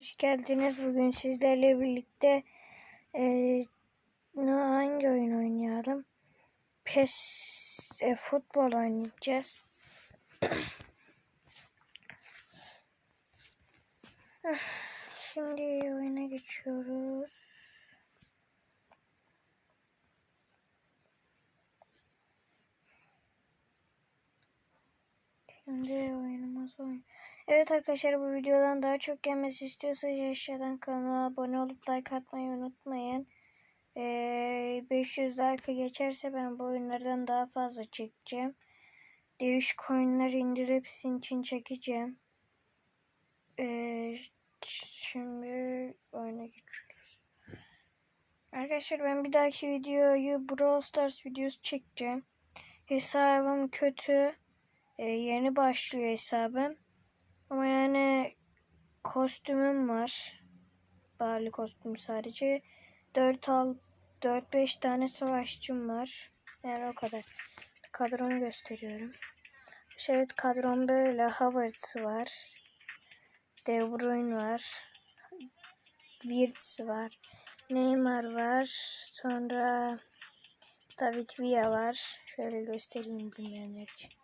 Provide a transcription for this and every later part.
Hoş geldiniz. Bugün sizlerle birlikte ne- hangi oyun oynayalım? PES e, futbol oynayacağız. Şimdi oyuna geçiyoruz. Şimdi oyunumuz oyun. Evet arkadaşlar bu videodan daha çok gelmesi istiyorsanız aşağıdan kanala abone olup like atmayı unutmayın. Ee, 500 like geçerse ben bu oyunlardan daha fazla çekeceğim. Değişik oyunlar indirip sizin için çekeceğim. Ee, şimdi oyuna geçiyoruz. Arkadaşlar ben bir dahaki videoyu Brawl Stars videosu çekeceğim. Hesabım kötü. Ee, yeni başlıyor hesabım. Ama yani kostümüm var. Bali kostüm sadece. 4 al 4 5 tane savaşçım var. Yani o kadar. Kadromu gösteriyorum. Evet kadrom böyle. Havertz var. De Bruyne var. Wirtz var. Neymar var. Sonra David Villa var. Şöyle göstereyim bilmeyenler için.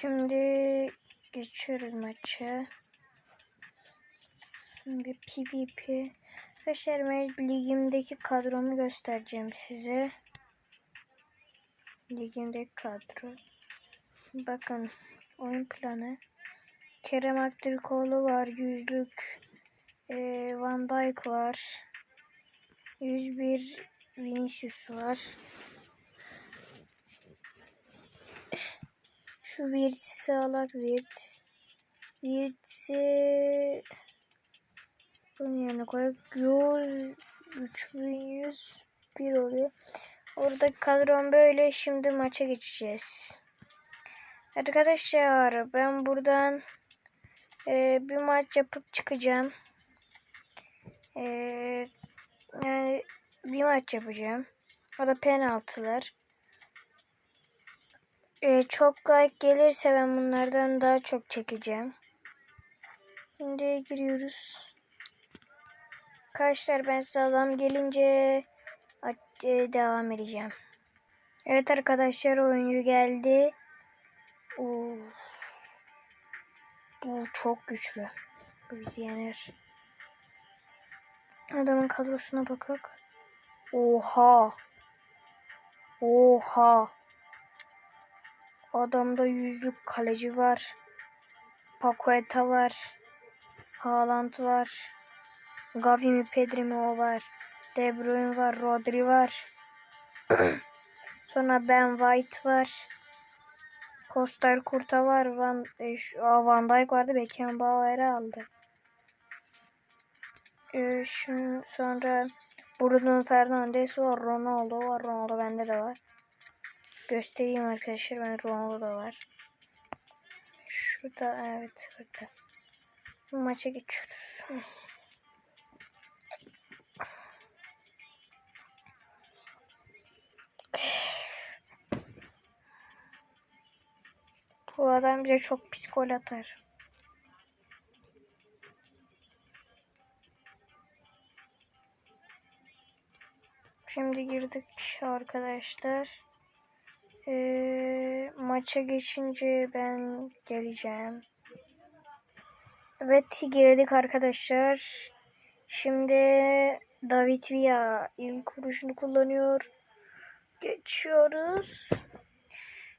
Şimdi geçiyoruz maça. Şimdi PvP. Arkadaşlar ben ligimdeki kadromu göstereceğim size. Ligimdeki kadro. Bakın oyun planı. Kerem Aktürkoğlu var. Yüzlük. Ee, Van Dijk var. 101 Vinicius var. Şu Wirtz'i alak Wirtz. Wirtz'i bunun yerine koyup 100 3101 oluyor. Orada kadron böyle. Şimdi maça geçeceğiz. Arkadaşlar ben buradan e, bir maç yapıp çıkacağım. E, yani bir maç yapacağım. O da penaltılar. Ee, çok like gelirse ben bunlardan daha çok çekeceğim. Şimdi giriyoruz. Arkadaşlar ben size adam gelince e, devam edeceğim. Evet arkadaşlar oyuncu geldi. Oo. Bu çok güçlü. Bu bizi yener. Adamın kadrosuna bakak. Oha. Oha. Adamda yüzlük kaleci var. Paqueta var. Haaland var. Gavi mi Pedri mi o var. De Bruyne var. Rodri var. Sonra Ben White var. Kostel Kurta var. Van, e, şu, Van Dijk vardı. Beckenbauer'i aldı. E, şimdi sonra Bruno Fernandes var. Ronaldo var. Ronaldo bende de var. Göstereyim arkadaşlar. Ben Ronaldo da var. Şurada evet burada. Bu maça geçiyoruz. Bu adam bize çok pis gol atar. Şimdi girdik arkadaşlar. Ee, maça geçince ben geleceğim. Evet girdik arkadaşlar. Şimdi David Villa ilk vuruşunu kullanıyor. Geçiyoruz.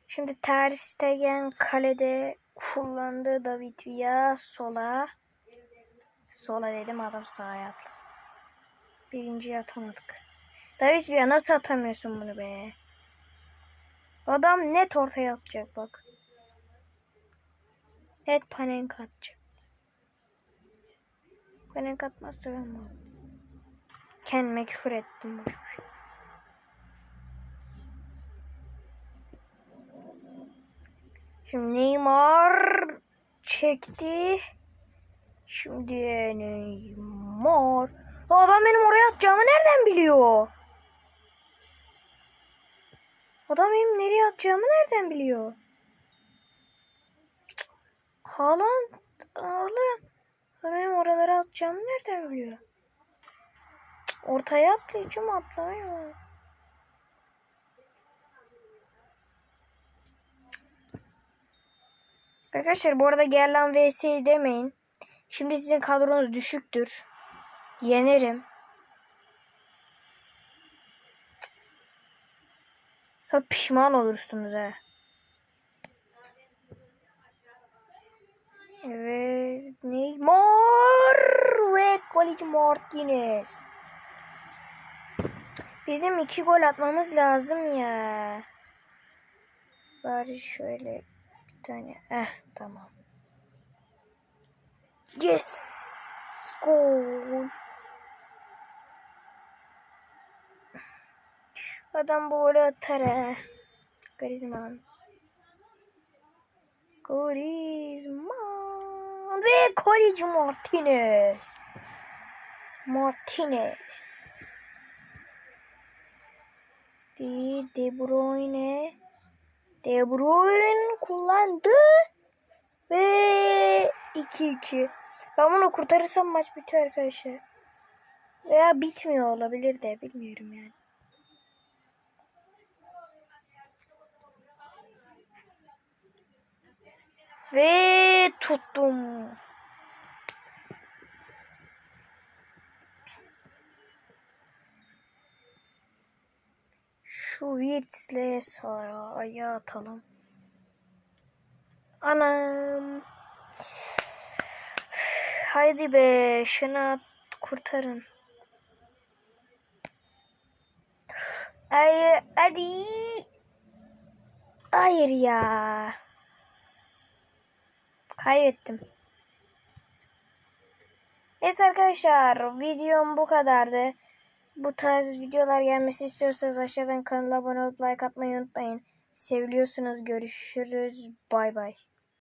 Şimdi Ter Stegen kalede kullandı David Villa sola. Sola dedim adam sağa atladı. Birinciyi atamadık. David Villa nasıl atamıyorsun bunu be? Adam net ortaya atacak bak. Net panenka atacak. Panenka atmazsa ben bunu. Kendime küfür ettim boş boş. Şimdi Neymar çekti. Şimdi Neymar. Adam benim oraya atacağımı nereden biliyor? Adam benim nereye atacağımı nereden biliyor? Haaland oğlum. Benim oralara atacağımı nereden biliyor? Ortaya atlayacağım atlamıyor. Arkadaşlar bu arada gel vs demeyin. Şimdi sizin kadronuz düşüktür. Yenerim. Sonra pişman olursunuz ha. Evet. Neymar ve Kaleci Martinez. Bizim iki gol atmamız lazım ya. Bari şöyle bir tane. Eh tamam. Yes. Gol. Adam golü atar ha. Griezmann. Griezmann ve kaleci Martinez. Martinez. De, De Bruyne. De Bruyne kullandı. Ve 2-2. Ben bunu kurtarırsam maç bitiyor arkadaşlar. Veya bitmiyor olabilir de bilmiyorum yani. Ve tuttum. Şu Wirtz'le sahaya atalım. Anam. Haydi be şunu kurtarın. Hayır hadi. Hayır ya. Kaybettim. Neyse arkadaşlar videom bu kadardı. Bu tarz videolar gelmesi istiyorsanız aşağıdan kanala abone olup like atmayı unutmayın. Seviliyorsunuz. Görüşürüz. Bay bay.